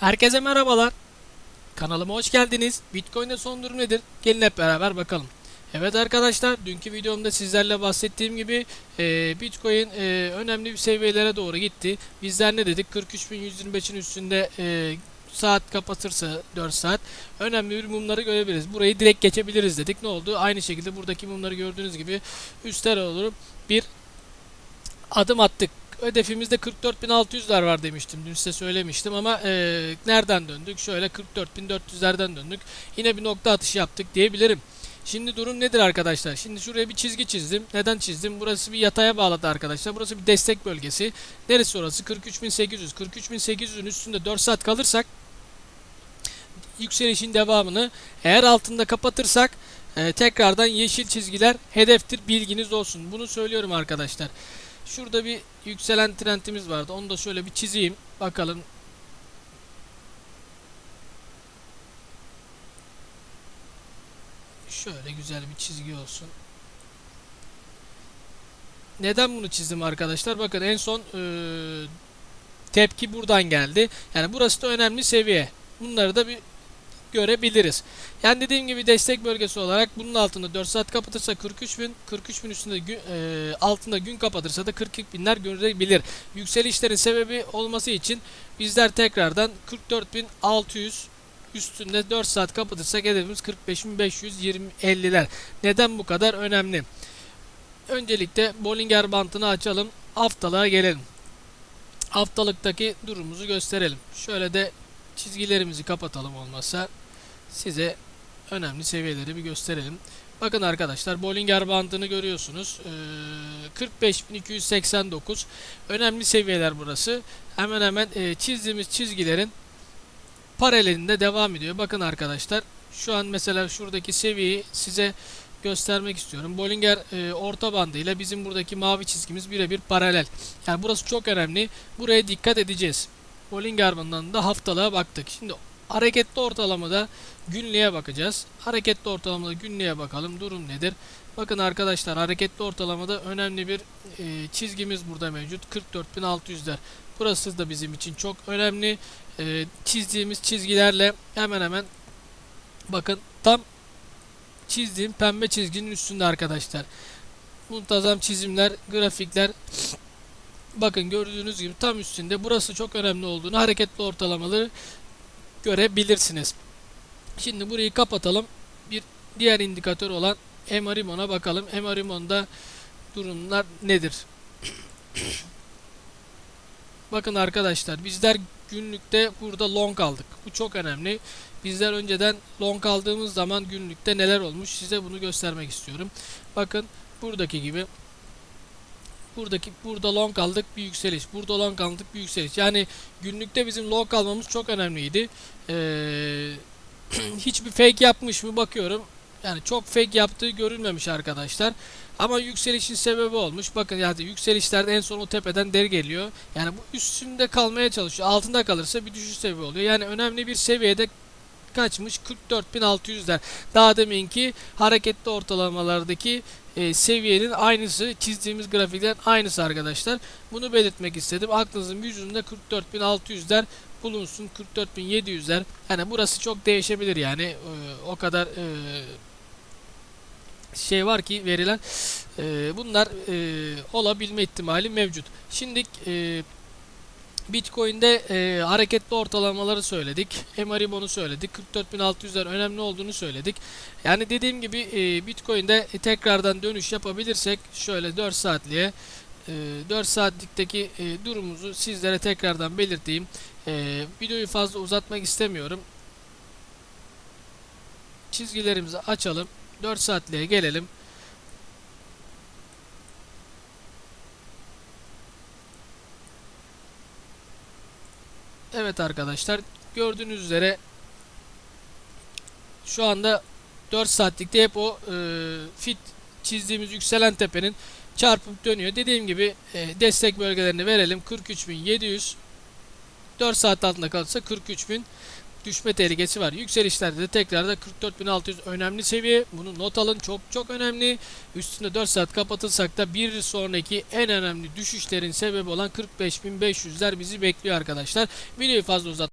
Herkese merhabalar. Kanalıma hoş geldiniz. Bitcoin'de son durum nedir? Gelin hep beraber bakalım. Evet arkadaşlar, dünkü videomda sizlerle bahsettiğim gibi e, Bitcoin e, önemli bir seviyelere doğru gitti. Bizler ne dedik? 43.125'in üstünde e, saat kapatırsa 4 saat önemli bir mumları görebiliriz. Burayı direkt geçebiliriz dedik. Ne oldu? Aynı şekilde buradaki mumları gördüğünüz gibi üstler olur bir adım attık. Hedefimizde 44.600'ler var demiştim. Dün size söylemiştim ama e, nereden döndük? Şöyle 44.400'lerden döndük. Yine bir nokta atışı yaptık diyebilirim. Şimdi durum nedir arkadaşlar? Şimdi şuraya bir çizgi çizdim. Neden çizdim? Burası bir yataya bağladı arkadaşlar. Burası bir destek bölgesi. Neresi orası? 43.800. 43.800'ün üstünde 4 saat kalırsak yükselişin devamını eğer altında kapatırsak e, tekrardan yeşil çizgiler hedeftir. Bilginiz olsun. Bunu söylüyorum arkadaşlar. Şurada bir yükselen trendimiz vardı. Onu da şöyle bir çizeyim. Bakalım. Şöyle güzel bir çizgi olsun. Neden bunu çizdim arkadaşlar? Bakın en son eee, tepki buradan geldi. Yani burası da önemli seviye. Bunları da bir görebiliriz. Yani dediğim gibi destek bölgesi olarak bunun altında 4 saat kapatırsa 43 bin, 43 bin üstünde gün, e, altında gün kapatırsa da 42 binler görebilir. Yükselişlerin sebebi olması için bizler tekrardan 44.600 üstünde 4 saat kapatırsak hedefimiz 45.520-50'ler. Neden bu kadar önemli? Öncelikle Bollinger Bandını açalım. Haftalığa gelelim. Haftalıktaki durumumuzu gösterelim. Şöyle de çizgilerimizi kapatalım olmazsa size önemli seviyeleri bir gösterelim. Bakın arkadaşlar Bollinger bandını görüyorsunuz. Ee, 45.289 önemli seviyeler burası. Hemen hemen e, çizdiğimiz çizgilerin paralelinde devam ediyor. Bakın arkadaşlar şu an mesela şuradaki seviyeyi size göstermek istiyorum. Bollinger e, orta bandıyla bizim buradaki mavi çizgimiz birebir paralel. Yani burası çok önemli. Buraya dikkat edeceğiz. Bollinger bandından da haftalığa baktık. Şimdi hareketli ortalamada günlüğe bakacağız. Hareketli ortalamada günlüğe bakalım. Durum nedir? Bakın arkadaşlar hareketli ortalamada önemli bir e, çizgimiz burada mevcut. 44.600'ler. Burası da bizim için çok önemli. E, çizdiğimiz çizgilerle hemen hemen bakın tam çizdiğim pembe çizginin üstünde arkadaşlar. Muntazam çizimler, grafikler bakın gördüğünüz gibi tam üstünde burası çok önemli olduğunu hareketli ortalamaları görebilirsiniz. Şimdi burayı kapatalım. Bir diğer indikatör olan Emarimon'a bakalım. Emarimon'da durumlar nedir? Bakın arkadaşlar bizler günlükte burada long aldık. Bu çok önemli. Bizler önceden long aldığımız zaman günlükte neler olmuş size bunu göstermek istiyorum. Bakın buradaki gibi buradaki burada long aldık bir yükseliş. Burada long aldık bir yükseliş. Yani günlükte bizim long almamız çok önemliydi. Ee, hiçbir fake yapmış mı bakıyorum. Yani çok fake yaptığı görülmemiş arkadaşlar. Ama yükselişin sebebi olmuş. Bakın yani yükselişlerde en son o tepeden der geliyor. Yani bu üstünde kalmaya çalışıyor. Altında kalırsa bir düşüş sebebi oluyor. Yani önemli bir seviyede kaçmış 44.600'ler. Daha deminki hareketli ortalamalardaki e, seviyenin aynısı çizdiğimiz grafiklerin aynısı arkadaşlar. Bunu belirtmek istedim. Aklınızın yüzünde 44.600'ler bulunsun 44.700'ler. Yani burası çok değişebilir yani e, o kadar e, şey var ki verilen e, bunlar e, olabilme ihtimali mevcut. Şimdi e, Bitcoin'de e, hareketli ortalamaları söyledik. Emaribon'u söyledik. 44.600'ler önemli olduğunu söyledik. Yani dediğim gibi e, Bitcoin'de e, tekrardan dönüş yapabilirsek şöyle 4 saatliğe e, 4 saatlikteki e, durumumuzu sizlere tekrardan belirteyim. E, videoyu fazla uzatmak istemiyorum. Çizgilerimizi açalım. 4 saatliğe gelelim. Evet arkadaşlar gördüğünüz üzere şu anda 4 saatlikte hep o e, fit çizdiğimiz yükselen tepenin çarpıp dönüyor. Dediğim gibi e, destek bölgelerini verelim. 43.700 4 saat altında kalırsa 43.000 düşme tehlikesi var. Yükselişlerde de tekrar da 44.600 önemli seviye. Bunu not alın. Çok çok önemli. Üstünde 4 saat kapatılsak da bir sonraki en önemli düşüşlerin sebebi olan 45.500'ler bizi bekliyor arkadaşlar. Videoyu fazla uzat